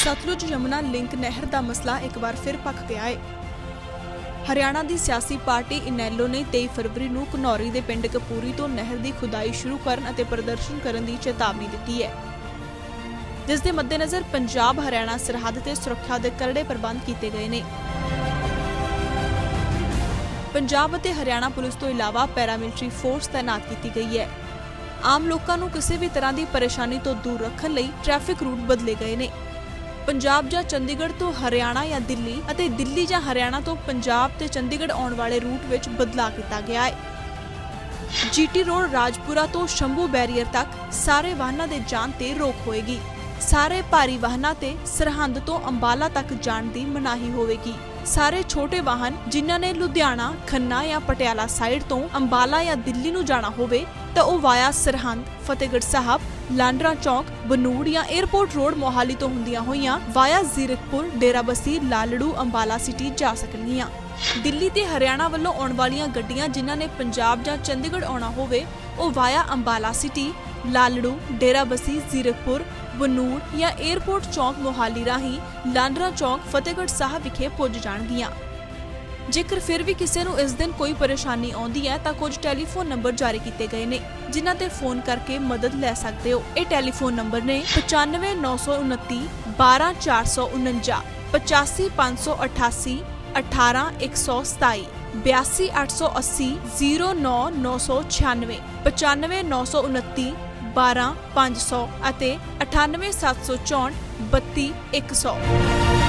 Sutlej Yamuna link ਨਹਿਰ ਦਾ ਮਸਲਾ ਇੱਕ ਵਾਰ ਫਿਰ ਪੱਕ ਗਿਆ ਹੈ ਹਰਿਆਣਾ ਦੀ ਸਿਆਸੀ ਪਾਰਟੀ ਇਨੈਲੋ ਨੇ 23 ਫਰਵਰੀ ਨੂੰ ਘਨੌਰੀ ਦੇ ਪਿੰਡ ਕਪੂਰੀ ਤੋਂ ਨਹਿਰ ਦੀ ਖੁਦਾਈ ਸ਼ੁਰੂ ਕਰਨ ਅਤੇ ਪ੍ਰਦਰਸ਼ਨ ਕਰਨ ਦੀ ਚੇਤਾਵਨੀ ਦਿੱਤੀ ਹੈ। ਜਿਸ ਦੇ ਮੱਦੇਨਜ਼ਰ ਪੰਜਾਬ, ਹਰਿਆਣਾ, ਸਰਹੱਦ ਤੇ ਸੁਰੱਖਿਆ ਦੇ ਕਰੜੇ ਪ੍ਰਬੰਧ ਕੀਤੇ ਗਏ ਨੇ। ਪੰਜਾਬ ਅਤੇ ਹਰਿਆਣਾ ਪੁਲਿਸ ਤੋਂ ਇਲਾਵਾ ਪੈਰਾਮਿਲਟਰੀ ਫੋਰਸ ਤਾਇਨਾਤ ਕੀਤੀ ਗਈ ਹੈ। ਆਮ ਲੋਕਾਂ ਨੂੰ ਕਿਸੇ ਵੀ ਤਰ੍ਹਾਂ ਦੀ ਪਰੇਸ਼ਾਨੀ ਤੋਂ ਦੂਰ ਰੱਖਣ ਲਈ ਟ੍ਰੈਫਿਕ ਰੂਟ ਬਦਲੇ ਗਏ ਨੇ। ਪੰਜਾਬ ਜਾਂ ਚੰਡੀਗੜ੍ਹ ਤੋਂ ਹਰਿਆਣਾ ਜਾਂ ਦਿੱਲੀ ਅਤੇ ਦਿੱਲੀ ਜਾਂ ਹਰਿਆਣਾ ਤੋਂ ਪੰਜਾਬ ਤੇ ਚੰਡੀਗੜ੍ਹ ਆਉਣ ਵਾਲੇ ਰੂਟ ਵਿੱਚ ਬਦਲਾਅ ਕੀਤਾ ਗਿਆ ਹੈ। ਜੀਟੀ ਰੋਡ ਰਾਜਪੁਰਾ ਤੋਂ ਸ਼ੰਭੂ ਬੈਰੀਅਰ ਤੱਕ ਸਾਰੇ ਵਾਹਨਾਂ ਦੇ ਜਾਣ ਤੇ ਰੋਕ ਹੋਏਗੀ। ਸਾਰੇ ਭਾਰੀ ਵਾਹਨਾਂ ਤੇ ਸਰਹੰਦ ਤੋਂ ਅੰਬਾਲਾ ਤੱਕ ਜਾਣ ਦੀ ਮਨਾਹੀ ਹੋਵੇਗੀ। ਸਾਰੇ ਛੋਟੇ ਵਾਹਨ ਜਿਨ੍ਹਾਂ ਨੇ ਲੁਧਿਆਣਾ, ਖੰਨਾ ਜਾਂ ਪਟਿਆਲਾ ਸਾਈਡ ਤੋਂ ਅੰਬਾਲਾ ਜਾਂ ਦਿੱਲੀ ਨੂੰ ਜਾਣਾ ਹੋਵੇ, ਤਾਂ ਉਹ ਵਾਇਆ ਸਰਹੰਦ, ਫਤਿਹਗੜ੍ਹ ਸਾਹਿਬ, ਲਾਂਡਰਾ ਚੌਕ, ਬਨੂੜ ਜਾਂ 에ਅਰਪੋਰਟ ਰੋਡ ਮੋਹਾਲੀ ਤੋਂ ਹੁੰਦੀਆਂ ਹੋਈਆਂ ਵਾਇਆ ਜ਼ੀਰਕਪੁਰ ਡੇਰਾਬੱਸੀ ਲਾਲੜੂ, ਅੰਬਾਲਾ ਸਿਟੀ ਜਾ ਸਕਣਗੀਆਂ। ਦਿੱਲੀ ਤੇ ਹਰਿਆਣਾ ਵੱਲੋਂ ਆਉਣ ਵਾਲੀਆਂ ਗੱਡੀਆਂ ਜਿਨ੍ਹਾਂ ਨੇ ਪੰਜਾਬ ਜਾਂ ਚੰਡੀਗੜ੍ਹ ਆਉਣਾ ਹੋਵੇ, ਉਹ ਵਾਇਆ ਅੰਬਾਲਾ ਸਿਟੀ ਲਾਲੜੂ ਡੇਰਾਬੱਸੀ ਜ਼ੀਰਕਪੁਰ ਬਨੂੜ ਜਾਂ 에ਅਰਪੋਰਟ ਚੌਕ ਮੋਹਾਲੀ ਰਾਹੀਂ ਲਾਂਡਰਾ ਚੌਕ, ਫਤਿਹਗੜ੍ਹ ਸਾਹਿਬ ਵਿਖੇ ਪੁੱਜ ਜਾਣਗੀਆਂ। ਜੇਕਰ ਫਿਰ ਵੀ ਕਿਸੇ ਨੂੰ ਇਸ ਦਿਨ ਕੋਈ ਪਰੇਸ਼ਾਨੀ ਆਉਂਦੀ ਹੈ, ਤਾਂ ਕੁਝ ਟੈਲੀਫੋਨ ਨੰਬਰ ਜਾਰੀ ਕੀਤੇ ਗਏ ਨੇ, ਜਿਨ੍ਹਾਂ ਤੇ ਫੋਨ ਕਰਕੇ ਮਦਦ ਲੈ ਸਕਦੇ ਹੋ। ਇਹ ਟੈਲੀਫੋਨ ਨੰਬਰ ਨੇ 95929 12449 85588 18127 82880 09996 95929 12500 ਅਤੇ 98764 32100